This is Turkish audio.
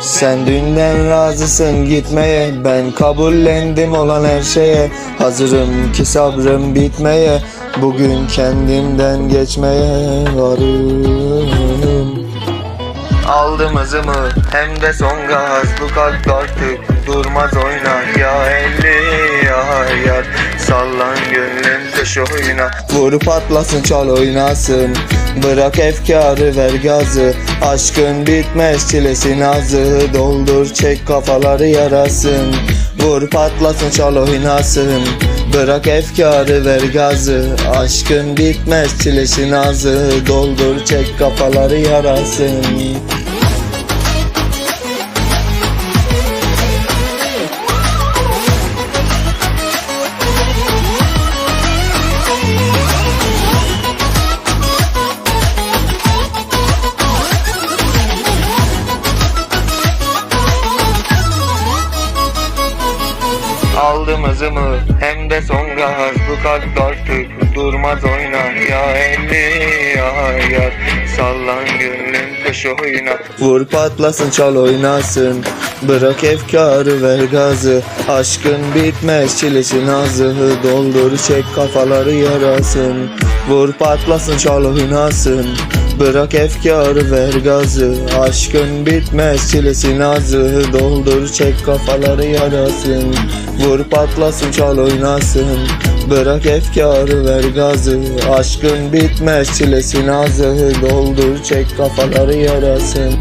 Sen dünden razısın gitmeye. Ben kabullendim olan her şeye. Hazırım ki sabrım bitmeye. Bugün kendimden geçmeye varım Aldım hızımı hem de son gaz. Bu kalp artık durmaz oynar kış oyna. Vur patlasın çal oynasın. Bırak efkarı ver gazı. Aşkın bitmez çilesi nazı. Doldur çek kafaları yarasın. Vur patlasın çal oynasın. Bırak efkarı ver gazı. Aşkın bitmez çilesi nazı. Doldur çek kafaları yarasın Aldım hızımı hem de son gaz Bu kalp artık durmaz oynar. Ya elli ya yar Sallan gönlüm kış oyna. Vur patlasın çal oynasın. Bırak efkarı ver gazı. Aşkın bitmez çilesi nazı. Doldur çek kafaları yarasın. Vur patlasın çal oynasın Bırak efkarı ver gazı. Aşkın bitmez çilesi nazı. Doldur çek kafaları yarasın. Vur patlasın çal oynasın. Bırak efkarı ver gazı. Aşkın bitmez çilesi nazı. Doldur çek kafaları yarasın